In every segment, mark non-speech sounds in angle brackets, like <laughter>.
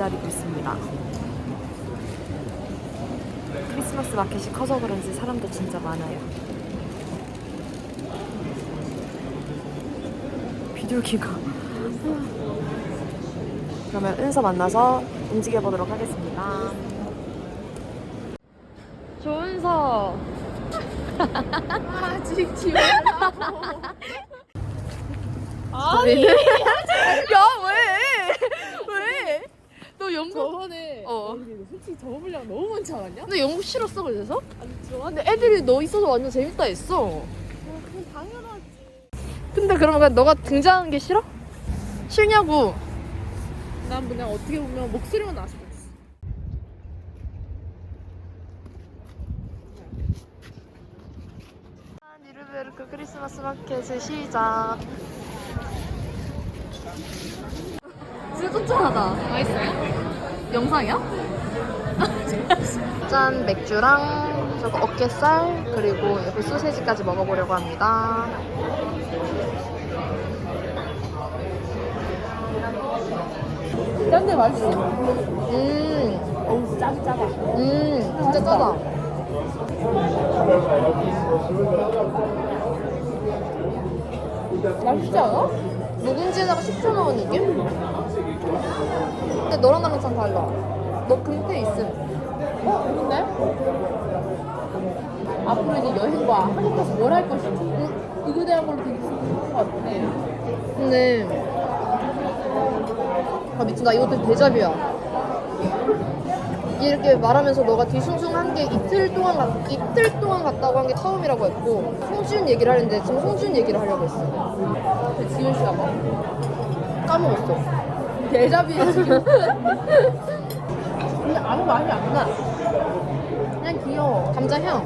기다리고 있습니다. 크리스마스 마켓이 커서 그런지 사람도 진짜 많아요. 비둘기가. 그러면 은서 만나서 움직여 보도록 하겠습니다. 조은서. 아직 지우려고. 아니. 야? 너 영국 저번에 어. 이거 솔직히 저번 분량 너무 많지 않았냐? 너 영국 싫었어 그래서? 아니 좋아. 근데 애들이 너 있어서 완전 재밌다 했어. 그럼 당연하지. 근데 그러면 그냥 너가 등장하는 게 싫어? 싫냐고. 난 그냥 어떻게 보면 목소리만 있어. 니르베르크 크리스마스 마켓의 시작. 진짜 쫀쫀하다. 맛있어요? 영상이야? <laughs> 짠 맥주랑 저거 어깨살 그리고 옆에 소세지까지 먹어보려고 합니다. 짠데 맛있어. 음, 어우 짜기 짜다. 음, 진짜 짜다. 맛있지 않아? 묵은지에다가 식초 넣은 이게? 근데 너랑 나랑 참 달라. 너 금태 있음. 어? 근데? 앞으로 이제 여행과 한국 가서 뭘 할 것인지 응? 이거에 대한 걸로 되게 궁금한 것 같아. 근데 아 미친 나 이것도 대자뷰야. 이렇게 말하면서 너가 뒤숭숭한 게 이틀 동안 갔, 이틀 동안 갔다고 한 게 처음이라고 했고 송지훈 얘기를 하는데 지금 송지훈 얘기를 하려고 했어. 근데 지훈 씨가 뭐? 까먹었어. 대자비에 지금. 근데 아무 맛이 안 나. 그냥 귀여워. 감자 향.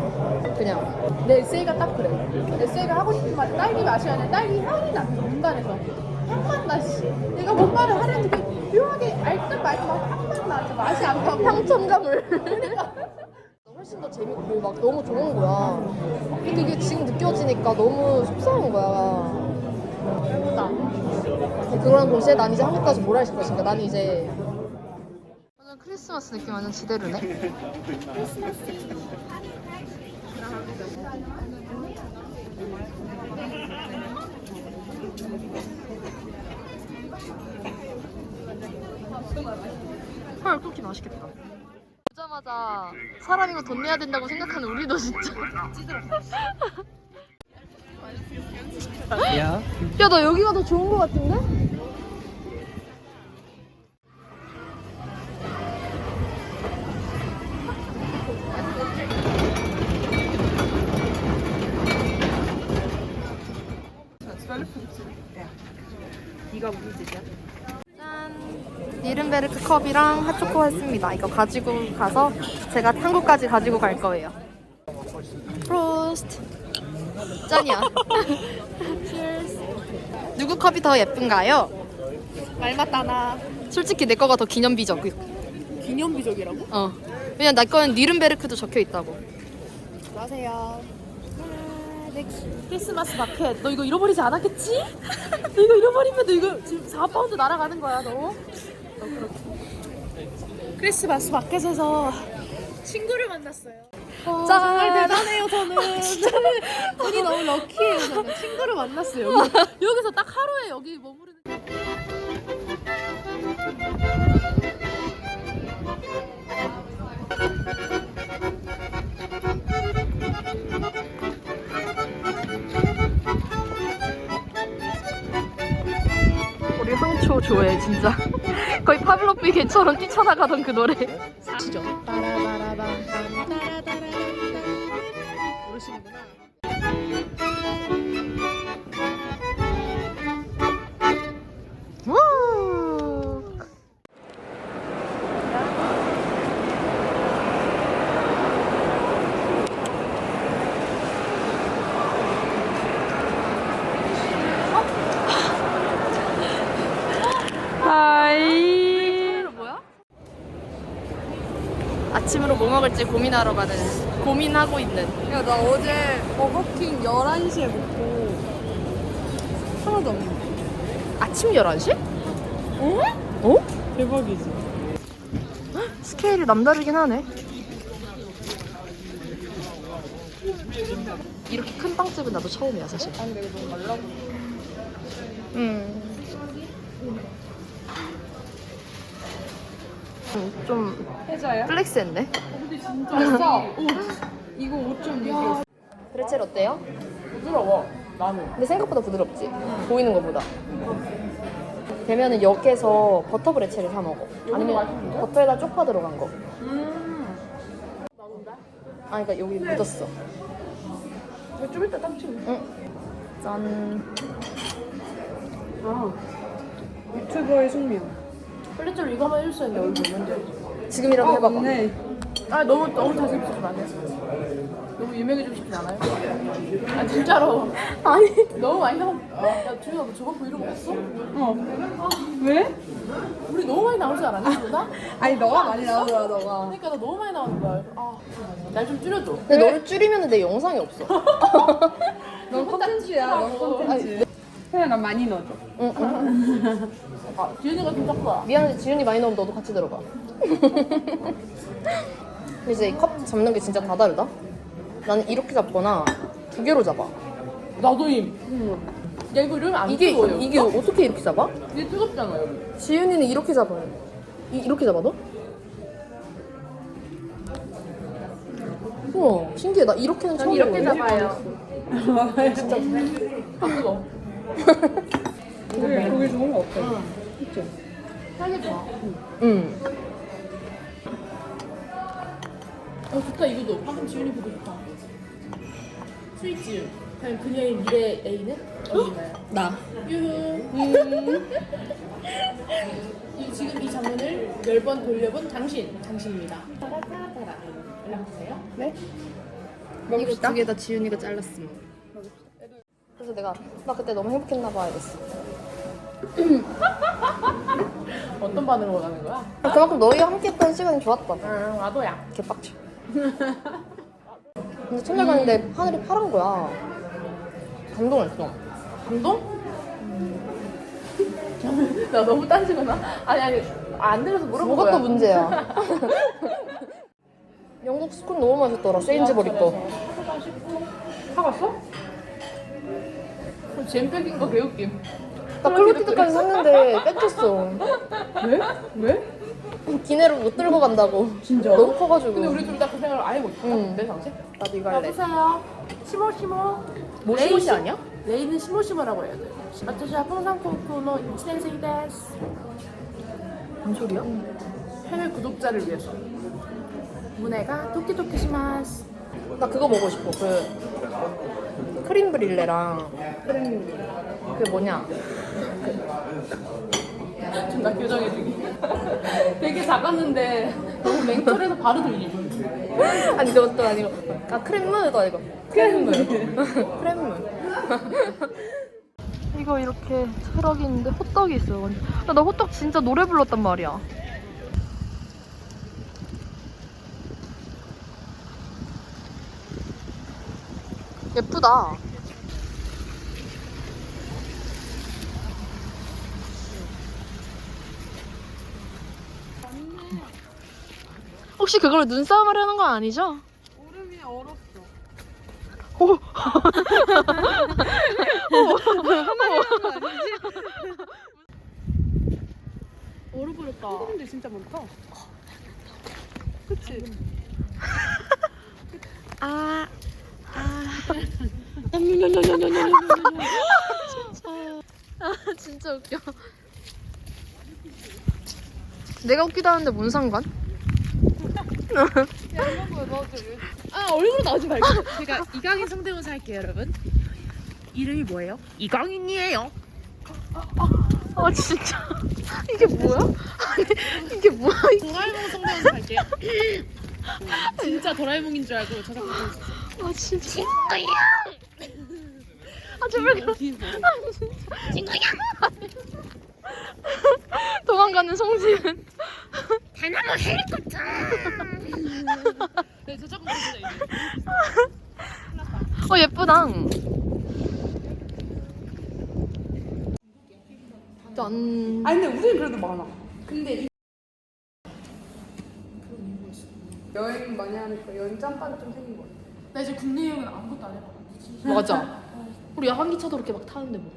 그냥. 내 에세이가 딱 그래. 에세이가 하고 싶은 말이 딸기 맛이 아니라 딸기 향이 나. 인간에서. 향만 나, 씨. 내가 뭔 말을 하려는데 그 묘하게 알듯 말듯 막 향만 나. 저 맛이 안 나고. 향첨가물. <laughs> 훨씬 더 재밌고 막 너무 좋은 거야. 근데 이게 지금 느껴지니까 너무 속상한 거야. 배고다. 그런 곳에 난 이제 한국 가서 뭘할 것인가? 난 이제 완전 크리스마스 느낌 완전 지대로네. 헐 쿠키 맛있겠다. 보자마자 사람이고 돈 내야 된다고 생각하는 우리도 진짜. 야, 야, 나 여기가 더 좋은 거 같은데? 네가 무슨 뜻이야? 짠! 니른베르크 컵이랑 핫초코 했습니다. 이거 가지고 가서 제가 한국까지 가지고 갈 거예요. 프로스트! 짠이야. 컵이 더 예쁜가요? 말 맞다나. 솔직히 내 거가 더 기념비적. 기념비적이라고? 어. 왜냐면 나 거는 니른베르크도 적혀 있다고. 안녕하세요. 크리스마스 마켓. 너 이거 잃어버리지 않았겠지? 너 이거 잃어버리면 너 이거 지금 4파운드 날아가는 거야, 너. 너 그렇게. 크리스마스 마켓에서 친구를 만났어요. 어, 짠! 정말 대단해요, 저는. <laughs> 운이 너무 럭키해요, 저는. 친구를 만났어요. 여기, 여기서 딱 하루에 여기 머무르는. 우리 황초 좋아해, 진짜. <laughs> 거의 파블로피 개처럼 뛰쳐나가던 그 노래. 아시 먹을지 고민하러 가는 고민하고 있는 야, 나 어제 버거킹 11시에 먹고 하나도 없는데. 아침 11시? 어? 대박이지. 스케일이 남다르긴 하네. 이렇게 큰 빵집은 나도 처음이야 사실. 아니 내가 너무 말라고. 음. 음, 좀 해자야? 플렉스 했네. 진짜 싸. 이거 5.6. 브레첼 어때요? 부드러워. 나는. 근데 생각보다 부드럽지? 보이는 것보다. 되면은 역에서 버터 브레첼을 사 먹어. 아니면? 버터에다 쪽파 들어간 거. 음. 아, 그러니까 여기 묻었어. 이거 좀 이따 땀. 응. 짠. 아. 유튜버의 숙명. 플리처로 이거만 해줄 수 있는데 얼굴 알지? 지금이라도 해봐봐. 맞네. 아 너무 너무 잘생기지 안 해. 너무 유명해지고 싶지 않아요? 아 진짜로. 아니. 너무 많이 나온. 야 주희가 너 저번 브이로그 봤어? 어. 왜? 우리 너무 많이 나온 줄 알았니 나? 아니 너가 많이 나오더라 너가. 그러니까 나 너무 많이 나오는 거야. 아, 날 좀 줄여줘. 근데 너를 줄이면 내 영상이 없어. <laughs> 넌 컨텐츠야. 넌 컨텐츠. 그냥 난 많이 넣어줘. 응, 응. 아, 지은이가 좀 작다. 미안해, 지윤이 많이 넣으면 너도 같이 들어가. <laughs> 근데 이제 이 컵 잡는 게 진짜 다 다르다. 나는 이렇게 잡거나 두 개로 잡아. 나도 임. 야 이거 이러면 안 이게 뜨거워요. 이게 어떻게 이렇게 잡아? 이게 뜨겁잖아 여기. 지윤이는 이렇게 잡아요. 이, 이렇게 잡아 너? 우와 신기해 나 이렇게는 처음 이렇게? 잡아요. 진짜 안 뜨거. 고기 고기 좋은 거 없어. 그치? 살겠다. 응. 어 좋다 이거도 방금 지윤이 보고 좋다. 스위치. 과연 그녀의 미래 애인은 어디나요? 나. 유후. <laughs> 이, 지금 이 장면을 열 번 돌려본 당신, 당신입니다. 따라따라따라. 연락주세요. 네? 이거 두 개 다 지윤이가 잘랐음. 그래서 내가 나 그때 너무 행복했나 봐 이랬어. <laughs> 어떤 반응을 원하는 거야? 그만큼 너희와 함께했던 시간이 좋았다. 응, 나도야. 개빡쳐. 근데 첫날 갔는데 하늘이 파란 거야. 감동했어. 감동? 나 너무 딴지구나. 아니 아니 안 들어서 물어본 뭐가 거야. 또 문제야. <laughs> 영국 스콘 너무 맛있더라. 세인즈버리 거. 사봤어? 그럼 잼백인 거 개웃김. 나 클로티드까지 샀는데 뺏겼어. 왜? 왜? 기내로 못 들고 간다고. 진짜? 너무 커가지고. 근데 우리 둘 다 그 생각을 아예 못했다. 응. 네, 내 당시? 나도 이거 할래. 여보세요. 시모 시모. 뭐 모시모시 아니야? 레이는 시모시모라고 해야 돼. 아저씨 아퐁상코코노 인치댄스이 데스. 뭔 소리야? 해외 구독자를 위해서. 문해가 토끼토끼 시마스. 나 그거 먹고 싶어. 그 크림 브릴레랑 크림 그 뭐냐? 그 나 교정해주기. <laughs> 되게 작았는데 너무 맹철해서 바로 들리지. 아니 그것도 아니고 아 크림무도 아니고 크림무. 크림무. 이거 이렇게 트럭이 있는데 호떡이 있어요. 나, 나 호떡 진짜 노래 불렀단 말이야. 예쁘다. 혹시 그걸로 눈싸움 하려는 건 아니죠? 얼음이 얼었어. 오. <laughs> <laughs> 얼어버렸다. 근데 진짜 많다. 그치? 아, 아. 아, 진짜 웃겨. 내가 웃기다 하는데 뭔 상관? 아 얼굴로 나오지 말고. 제가 이강인 성대모사 할게요 여러분. 이름이 뭐예요? 이강인이에요. 아, 진짜. 이게 뭐야? 아니, 이게 뭐야? 도라에몽 성대모사 할게요. 진짜 도라에몽인 줄 알고 저작권 아, 진짜. 친구야! 아, 제발. 그러- 아, 진짜. 친구야! 도망가는 송지은. 네 저작권 진짜 이제. 어, 예쁘다. 짠. 아니 근데 우리는 그래도 많아. 근데 이... 여행 많이 하니까 여행 짬밥이 좀 생긴 것 같아. 나 이제 국내 여행은 아무것도 안 해봐. 맞아. <laughs> 우리 야간기차도 이렇게 막 타는데 뭐.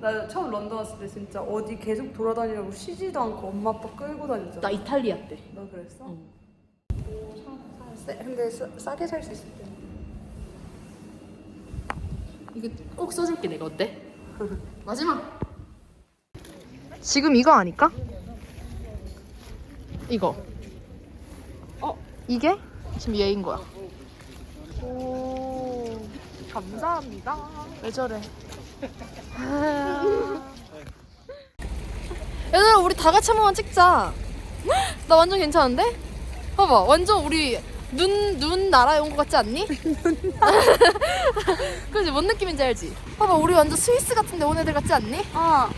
나 처음 런던 왔을 때 진짜 어디 계속 돌아다니려고 쉬지도 않고 엄마 아빠 끌고 다녔잖아. 나 이탈리아 때. 너 그랬어? 응. 싸, 근데 싸, 싸게 살 수 있을 때. 이거 꼭 써줄게 내가 어때? <laughs> 마지막. 지금 이거 아닐까? 이거. 어 이게 지금 얘인 거야. 오 감사합니다. 왜 저래? <laughs> 얘들아 우리 다 같이 한 번만 찍자. 나 완전 괜찮은데? 봐봐 완전 우리 눈, 눈 나라에 온 것 같지 않니? <laughs> <laughs> 그지 뭔 느낌인지 알지? 봐봐 우리 완전 스위스 같은데 온 애들 같지 않니? 아,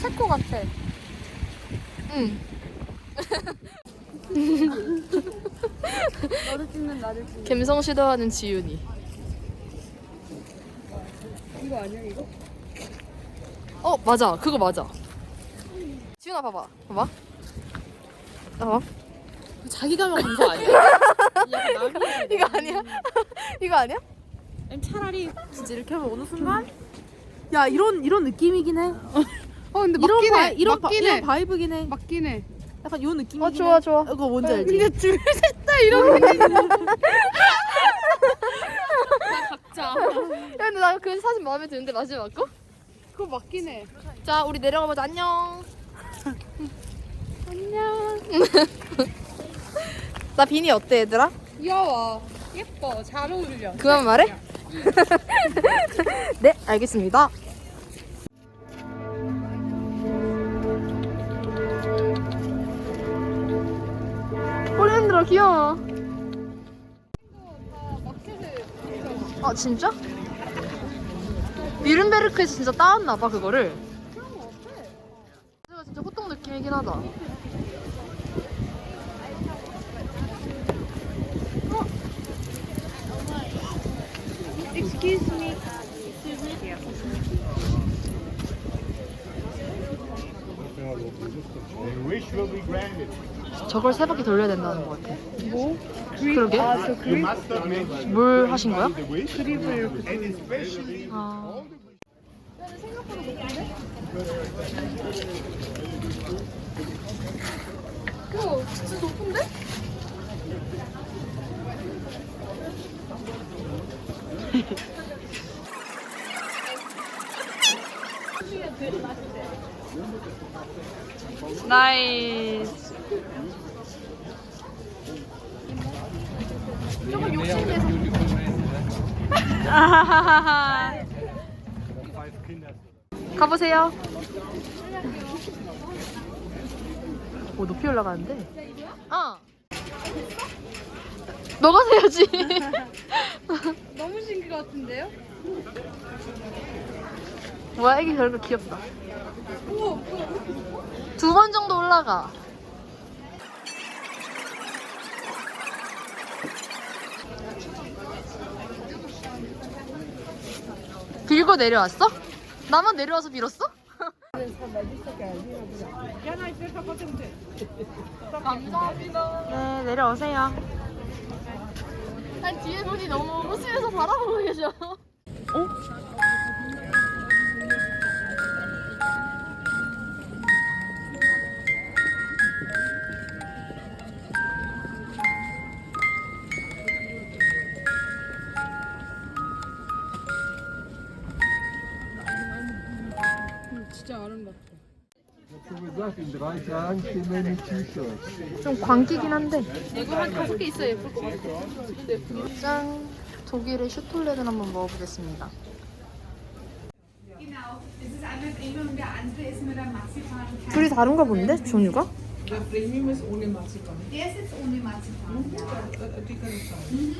체코 같아. 응 <laughs> 너를 찍는 나를 찍는. 감성 시도하는 지윤이 이거 아니야 이거? 어 맞아 그거 맞아 지윤아 봐봐 봐봐 봐봐 자기 가면 검사 아니야? <laughs> 이거 아니야? <laughs> 이거 아니야? 아니 차라리 진짜 이렇게 하면 어느 순간 야 이런 이런 느낌이긴 해. 어 근데 이런 맞긴 바, 해. 이런 바, 맞긴 이런 해. 바이브긴 해. 맞긴 해. 약간 요 느낌이긴 어 좋아 해. 좋아 이거 뭔지 알지? 근데 둘 셋 다 이런 <laughs> 게 각자. 야 근데 나 그 사진 마음에 드는데 마지막 거? 그거 맞긴 해. 자 우리 내려가 보자 안녕 안녕 나 비니 어때 얘들아? 귀여워. 예뻐. 잘 어울려. 그만 말해? <laughs> 네 알겠습니다 꼬리 흔들어 귀여워 아 진짜? 미른베르크에서 진짜 따왔나봐 그거를 제가 진짜 호떡 느낌이긴 하다 Excuse me. Wish will be granted. 저걸 세 바퀴 돌려야 된다는 것 같아 뭐? 그러게 아, 저 You must mentioned 뭘 하신 거야? the wish, and especially 아... all the 이거 진짜 높은데? 나이스. 조금 욕심내서. <laughs> 가보세요. 오 높이 올라가는데? 어. 너가 세야지. <laughs> <laughs> 너무 신기 같은데요? 뭐야 애기 별거 귀엽다. 두 번 정도 올라가. 빌고 내려왔어? 나만 내려와서 빌었어? 감사합니다. 네, 내려오세요. 아니, 뒤에 분이 너무 웃으면서 바라보고 계셔. 진짜 아름답다. 좀 광기긴 한데. 이거 한 다섯 개 있어야 예쁠 것 같아. 짠! 독일의 슈톨레를 한번 먹어보겠습니다. 둘이 다른가 본데? 종류가? Der Premium ist ohne Marzipan. Der ist jetzt ohne Marzipan. Die kann ich sagen.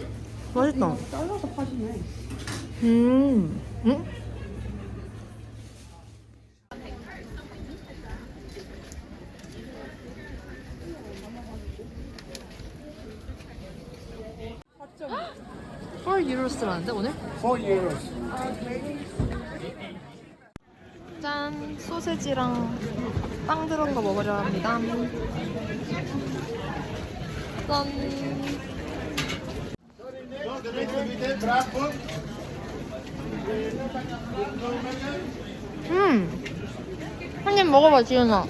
맛있다. 잘라서 파시네. 음. 응?4 유로스라는데 오늘? 4 euros. 짠 소세지랑 빵 들어간 거 먹으려 합니다. 짠. 음. 한 입 먹어봐 지윤아.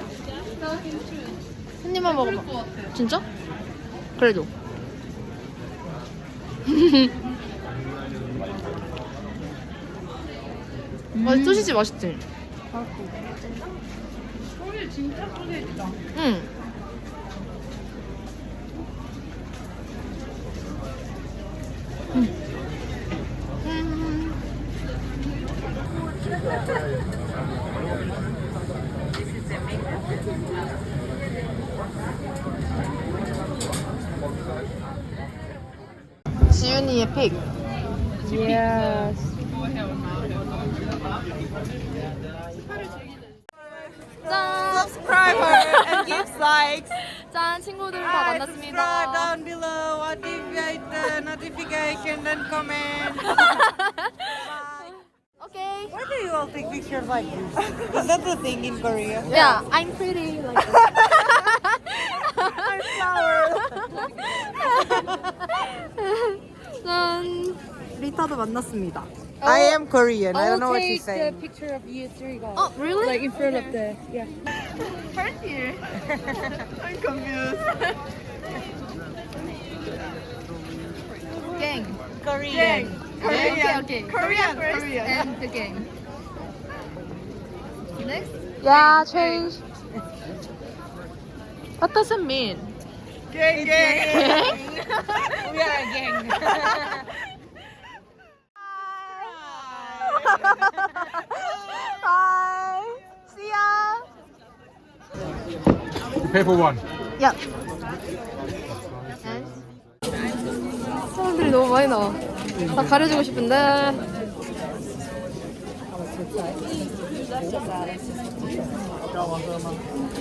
한 입만 먹어봐. 진짜? 그래도. <laughs> 아, 소시지 맛있지? 소시지 진짜 소시지다. 응. 짠! subscriber and give likes. 짠! 친구들 다 And subscribe 만났습니다. down below, activate the notification and comment. <laughs> 오케이. Why do you all take pictures like this? Is that the thing in Korea? Yeah, I'm pretty like this. <laughs> <laughs> I'm flower. 짠! 리타도 만났습니다. I am Korean. I don't know what she's saying. picture of you three guys. 어, really? Like in front of the yeah. <laughs> I'm confused. 갱. Korean. 오케이, 오케이. Korean. Korean. And the game. Next? Yeah, change. <laughs> What does it mean? Gang, gang. <laughs> we are a gang. Bye. See ya. Paper one. 야. 사람들이 너무 많이 나와. 다 가려주고 싶은데.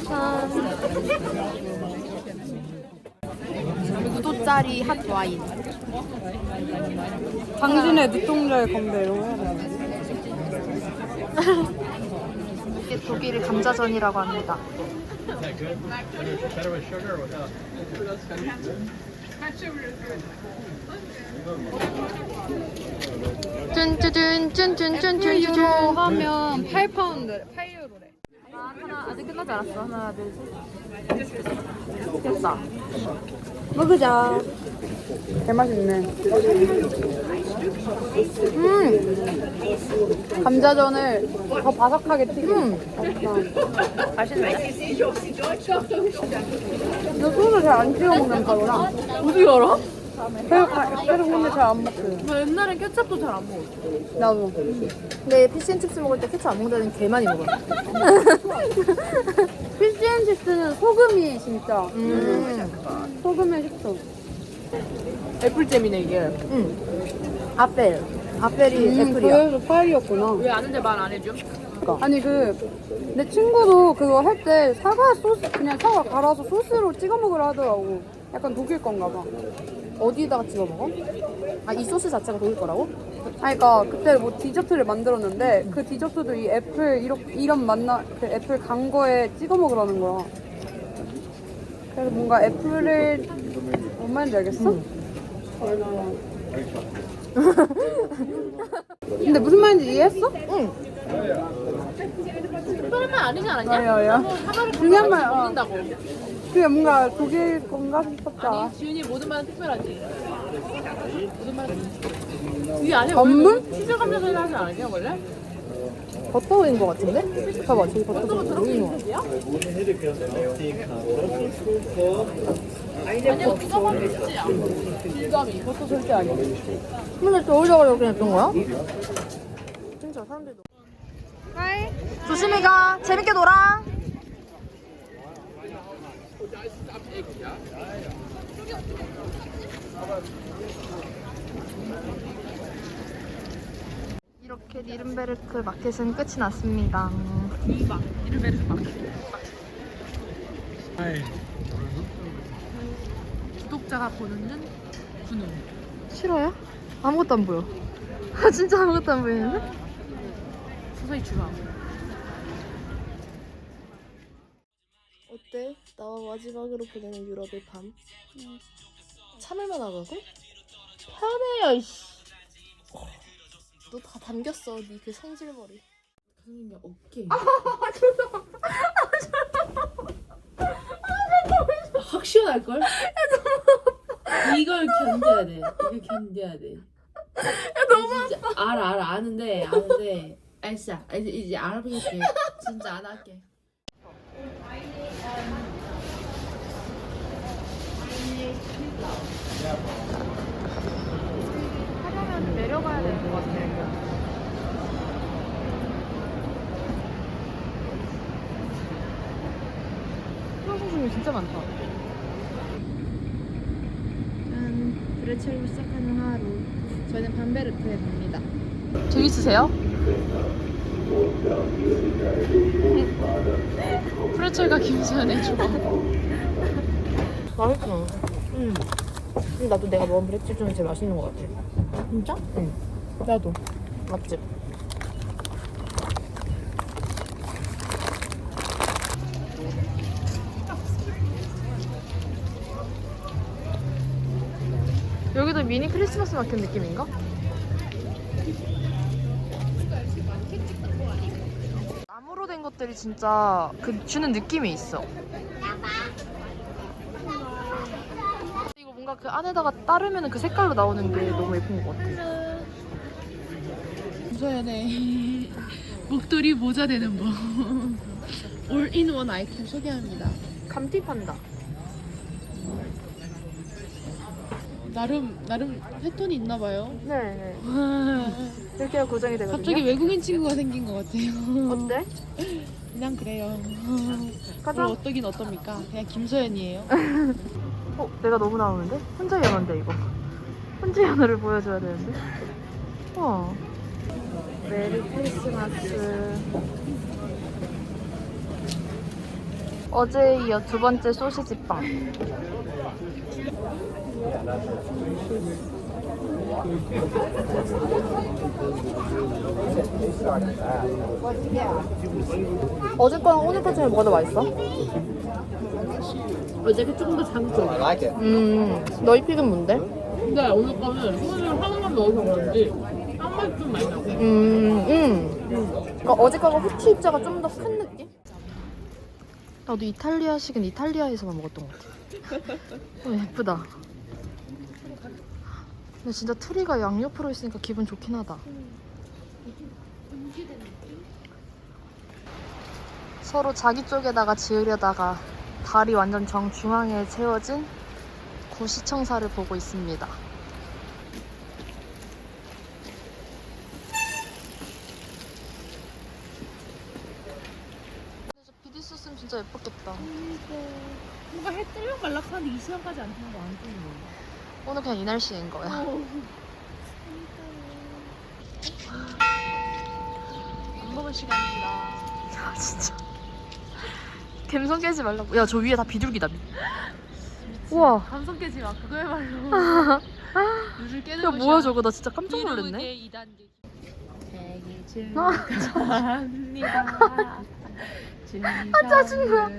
짠. 구도짜리 핫 와인. 당신의 눈동자의 건배 이런 거 해야 되나? 이게 독일 감자전이라고 합니다. 쭌쭌쭌 쭌쭌쭌쭌쭌 유로 하면 8파운드, 8유로래. 하나 아직 끝나지 않았어. 하나 둘 셋. 됐다. 먹으자. 개 맛있네. 음 감자전을 더 바삭하게 튀김. 음. 맛있네. 너 소스 잘안 찍어 먹는 거구나. 어떻게 알아? 계속, 계속 근데 잘안 먹거든. 나 옛날엔 케첩도 잘 안 먹었어. 나도. 근데 피쉬앤칩스 먹을 때 케첩 안 먹는 개 많이 먹어. <laughs> 피쉬앤칩스는 소금이 진짜. 음. 소금의 식초. 애플잼이네 이게. 음. 아펠. 아펠이 음, 애플이야. 그래서 파일이었구나. 왜 아는데 말 안 해줘? 아니 그 내 친구도 그거 할 때 사과 소스 그냥 사과 갈아서 소스로 찍어 먹으라 하더라고. 약간 독일 건가 봐. 어디다가 찍어 먹어? 아 이 소스 자체가 독일 거라고? 아니 그니까 그때 뭐 디저트를 만들었는데 그 디저트도 이 애플 이런 이런 맛나 그 애플 간 거에 찍어 먹으라는 거야. 그래서 뭔가 애플을 뭔 말인지 알겠어? <laughs> 근데 무슨 말인지 이해했어? 응. 특별한 말 아니지 않았냐? 아야야. 하나를 중요한 말, 어. 듣는다고. 그게 뭔가 독일 건가 싶었다. 아니 지윤이 모든 말은 특별하지. 모든 말은 이 안에 전문? 치즈 감자전을 하지 않았냐 원래? 버터인 거 같은데? 봐봐 저기 버터 좀 보이는 거. 들어있는 아니야 하면 치즈야. 질감이 버터 절대 아니야. 근데 또 어디다가 그냥 둔 거야? 진짜 사람들이 너무 조심히 가 재밌게 놀아 이른베르크 마켓은 끝이 났습니다. 이바 이른베르크 마켓. 구독자가 보는 눈 분홍. 싫어요? 아무것도 안 보여. <laughs> 진짜 아무것도 안 보이는데? 서서히 주워. 어때? 나와 마지막으로 보내는 유럽의 밤. 참을만 하거든? 편해요, 이씨. 너 다 담겼어, 네 그 성질머리. 선생님 어깨. 확 시원할 걸? 이걸 견뎌야 돼. 이걸 견뎌야 돼. 야 너무 진짜 알아 알아 아는데 아는데 알았어 이제 이제 알아보겠게 진짜 안 할게. 하려면 내려가야 되 프랑스 중에 진짜 많다. 짠, 브레첼로 시작하는 하루. 저희는 반베르트에 갑니다. 재밌으세요? 프레첼과 김수현의 조합. 맛있어. 응. 나도 내가 먹은 브레첼 중에 제일 맛있는 것 같아. 진짜? 응. 나도. 맞지? 여기도 미니 크리스마스 마켓 느낌인가? 나무로 된 것들이 진짜 그 주는 느낌이 있어. 이거 뭔가 그 안에다가 따르면 그 색깔로 나오는 게 너무 예쁜 것 같아. 김수현의 목도리 모자 되는 법. <laughs> 올인원 아이템 소개합니다. 감튀 판다. 나름 나름 패턴이 있나 봐요. 네. 이렇게 해야 고정이 되거든요. 갑자기 외국인 친구가 생긴 것 같아요. 어때? 그냥 그래요. 가자. 뭘 어떠긴 어떻습니까? 그냥 김소연이에요. <laughs> 어, 내가 너무 나오는데? 혼자 연어인데 이거. 혼자 연어를 보여줘야 되는데. 어. 메리 크리스마스. 어제에 이어 두 번째 소시지 빵. 어제 거랑 오늘 거 중에 뭐가 더 맛있어? 어제 게 조금 더 장점. 음, 너희 픽은 뭔데? 근데 오늘 거는 소금을 하나만 넣어서 그런지 한맛 좀 많이 나고. 음, 음. 그러니까 어제 거가 후추 입자가 좀 더 큰 느낌? 나도 이탈리아식은 이탈리아에서만 먹었던 것 같아. 어, 예쁘다. 근데 진짜 트리가 양옆으로 있으니까 기분 좋긴 하다. 서로 자기 쪽에다가 지으려다가 달이 완전 정중앙에 채워진 고시청사를 보고 있습니다. 비디 썼으면 진짜 예뻤겠다. 뭔가 해 뜨면 말락하는데 이 시간까지 안 뜨는 거안 뜨는 거. 오늘 그냥 이 날씨인 거야. 밥 먹을 시간입니다. 아 진짜. 갬성 깨지 말라고. 야 저 위에 다 비둘기다. 우와. 감성 깨지 마. 그거야말로. 눈을 <laughs> 깨는 야. 뭐야 저거 나 진짜 깜짝 놀랐네. 비둘기의 2단계. 생일 아, 축하합니다. 아 짜증나.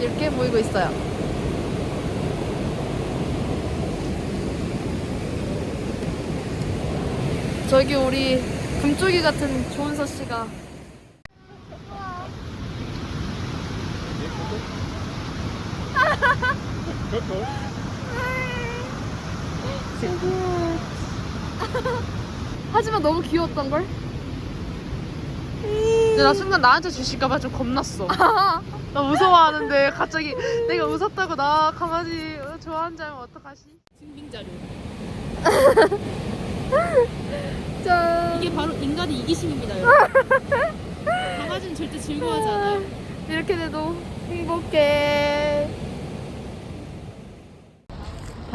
이렇게 모이고 있어요. 저기 우리 금쪽이 같은 조은서 씨가 <laughs> 하지만 너무 귀여웠던 걸. 근데 나 순간 나한테 주실까봐 좀 겁났어. <laughs> 나 무서워하는데 갑자기 내가 웃었다고 나 강아지 좋아하는 줄 알면 어떡하시? 증빙 자료. <laughs> 짠. 이게 바로 인간의 이기심입니다, 여러분. 강아지는 절대 즐거워하지 않아요. 이렇게 돼도 행복해.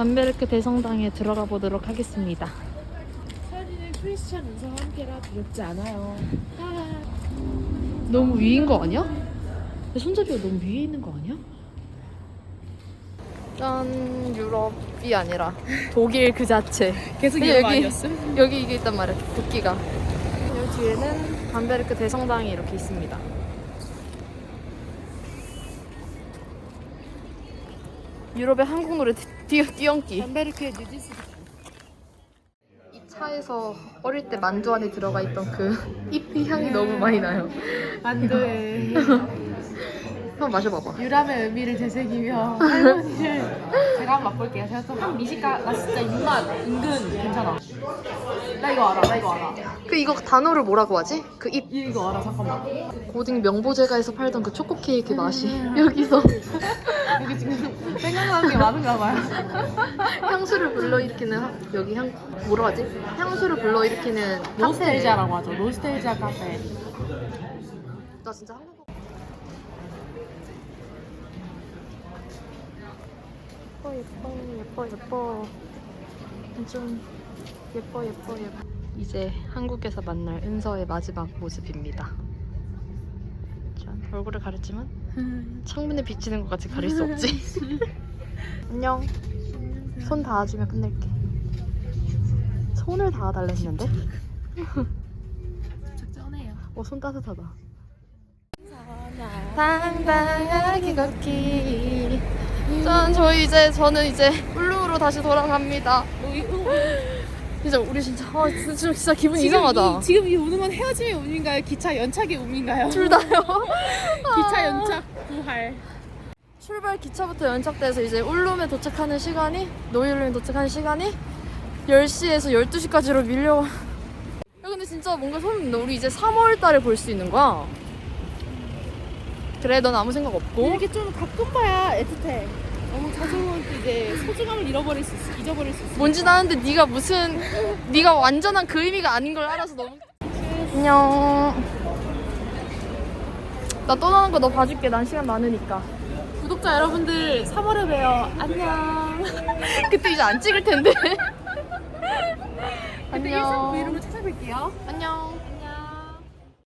반베르크 대성당에 들어가 보도록 하겠습니다. 사진은 크리스찬 은서와 함께라 두렵지 않아요. 너무 위인 거 아니야? 손잡이가 너무 위에 있는 거 아니야? 짠 유럽이 아니라 독일 그 자체 계속 근데 유럽 여기- 아니었음? 여기 이게 있단 말이야 국기가 여기 뒤에는 밤베르크 대성당이 이렇게 있습니다 유럽의 한국 노래 뛰, 뛰어기. 담베르크의 뉴진스 이 차에서 어릴 때 만두 안에 들어가 있던 그 잎이 향이 너무 많이 나요. 만두의 <laughs> 한번 마셔봐봐 유람의 의미를 되새기며 할머니를 제가 한번 맛볼게요. 제가 또한 미식가 나 진짜 입맛 은근 괜찮아. 나 이거 알아. 나 이거 알아. 그 이거 단어를 뭐라고 하지? 그잎 이거 알아. 잠깐만. 고딩 명보제가에서 팔던 그 초코 케이크 맛이 <laughs> 여기서 여기 지금 생각나는 게 많은가 봐요. <laughs> 향수를 불러일으키는 하- 여기 향 뭐라 하지? 향수를 불러일으키는 카페. 노스텔지아라고 하죠. 노스텔지아 카페. 나 진짜 한국 예뻐 예뻐 예뻐 예뻐. 좀 예뻐 예뻐 예뻐. 이제 한국에서 만날 은서의 마지막 모습입니다. 짠. 얼굴을 가렸지만 창문에 비치는 것 같이 가릴 수 없지. <laughs> 안녕. 손 닿아주면 끝낼게. 손을 닿아달라 했는데? 적정해요. <laughs> 어, 손 따뜻하다. 당당하게 걷기. 짠, 저희 이제, 저는 이제 울릉으로 다시 돌아갑니다. <laughs> 진짜, 우리 진짜, 아, 진짜, 진짜 기분 이상하다. 이, 지금 이건 헤어짐의 운인가요? 기차 연착의 운인가요? 둘 다요. <laughs> 기차 연착 부활. 출발 기차부터 연착돼서 이제 울룸에 도착하는 시간이, 노일룸에 도착하는 시간이 10시에서 12시까지로 밀려. 야, 근데 진짜 뭔가 소름. 우리 이제 3월 달에 볼 수 있는 거야. 그래, 넌 아무 생각 없고. 이렇게 좀 가끔 봐야 애틋해. 너무 자주 보면 또 이제 소중함을 잃어버릴 수 있어. 잊어버릴 수 있어. 뭔지 나는데 네가 무슨 네가 완전한 그 의미가 아닌 걸 알아서 너무 안녕 나 떠나는 거 너 봐줄게 난 시간 많으니까 구독자 여러분들 3월에 봬요. 안녕. <laughs> 그때 이제 안 찍을 텐데 그때 일상 안녕 브이로그 찾아뵐게요. 안녕